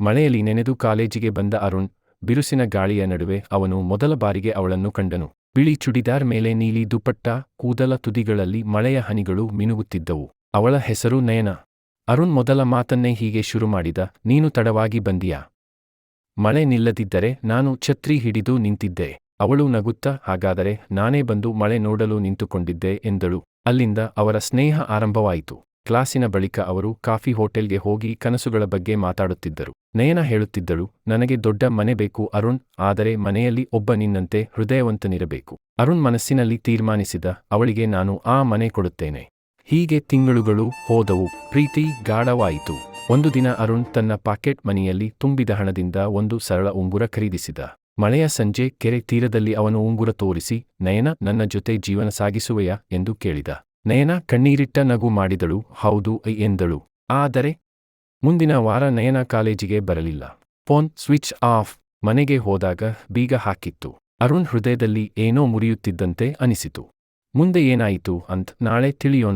ಮಳೆಯಲ್ಲಿ ನೆನೆದು ಕಾಲೇಜಿಗೆ ಬಂದ ಅರುಣ್, ಬಿರುಸಿನ ಗಾಳಿಯ ನಡುವೆ ಅವನು ಮೊದಲ ಬಾರಿಗೆ ಅವಳನ್ನು ಕಂಡನು. ಬಿಳಿ ಚುಡಿದಾರ್ ಮೇಲೆ ನೀಲಿ ದುಪಟ್ಟ, ಕೂದಲ ತುದಿಗಳಲ್ಲಿ ಮಳೆಯ ಹನಿಗಳು ಮಿನುಗುತ್ತಿದ್ದವು. ಅವಳ ಹೆಸರು ನಯನ. ಅರುಣ್ ಮೊದಲ ಮಾತನ್ನೇ ಹೀಗೆ ಶುರು ಮಾಡಿದ, ನೀನು ತಡವಾಗಿ ಬಂದಿಯಾ? ಮಳೆ ನಿಲ್ಲದಿದ್ದರೆ ನಾನು ಛತ್ರಿ ಹಿಡಿದು ನಿಂತಿದ್ದೆ. ಅವಳು ನಗುತ್ತಾ, ಹಾಗಾದರೆ ನಾನೇ ಬಂದು ಮಳೆ ನೋಡಲು ನಿಂತುಕೊಂಡಿದ್ದೆ ಎಂದಳು. ಅಲ್ಲಿಂದ ಅವರ ಸ್ನೇಹ ಆರಂಭವಾಯಿತು. ಕ್ಲಾಸಿನ ಬಳಿಕ ಅವರು ಕಾಫಿ ಹೋಟೆಲ್ಗೆ ಹೋಗಿ ಕನಸುಗಳ ಬಗ್ಗೆ ಮಾತಾಡುತ್ತಿದ್ದರು. ನಯನ ಹೇಳುತ್ತಿದ್ದಳು, ನನಗೆ ದೊಡ್ಡ ಮನೆ ಬೇಕು ಅರುಣ್, ಆದರೆ ಮನೆಯಲ್ಲಿ ಒಬ್ಬ ನಿನ್ನಂತೆ ಹೃದಯವಂತನಿರಬೇಕು. ಅರುಣ್ ಮನಸ್ಸಿನಲ್ಲಿ ತೀರ್ಮಾನಿಸಿದ ಅವಳಿಗೆ ನಾನು ಆ ಮನೆ ಕೊಡುತ್ತೇನೆ. ಹೀಗೆ ತಿಂಗಳುಗಳು ಹೋದವು. ಪ್ರೀತಿ ಗಾಢವಾಯಿತು. ಒಂದು ದಿನ ಅರುಣ್ ತನ್ನ ಪಾಕೆಟ್ ಮನೆಯಲ್ಲಿ ತುಂಬಿದ ಹಣದಿಂದ ಒಂದು ಸರಳ ಉಂಗುರ ಖರೀದಿಸಿದ. ಮಳೆಯ ಸಂಜೆ ಕೆರೆ ತೀರದಲ್ಲಿ ಅವನು ಉಂಗುರ ತೋರಿಸಿ, ನಯನ, ನನ್ನ ಜೊತೆ ಜೀವನ ಸಾಗಿಸುವೆಯಾ? ಎಂದು ಕೇಳಿದ. ನಯನ ಕಣ್ಣೀರಿಟ್ಟ ನಗು ಮಾಡಿದಳು, ಹೌದು ಎಂದಳು. ಆದರೆ ಮುಂದಿನ ವಾರ ನಯನ ಕಾಲೇಜಿಗೆ ಬರಲಿಲ್ಲ. ಫೋನ್ ಸ್ವಿಚ್ ಆಫ್, ಮನೆಗೆ ಹೋದಾಗ ಬೀಗ ಹಾಕಿತ್ತು. ಅರುಣ್ ಹೃದಯದಲ್ಲಿ ಏನೋ ಮುರಿಯುತ್ತಿದ್ದಂತೆ ಅನಿಸಿತು. ಮುಂದೆ ಏನಾಯಿತು ಅಂತ್ ನಾಳೆ ತಿಳಿಯೋಣ.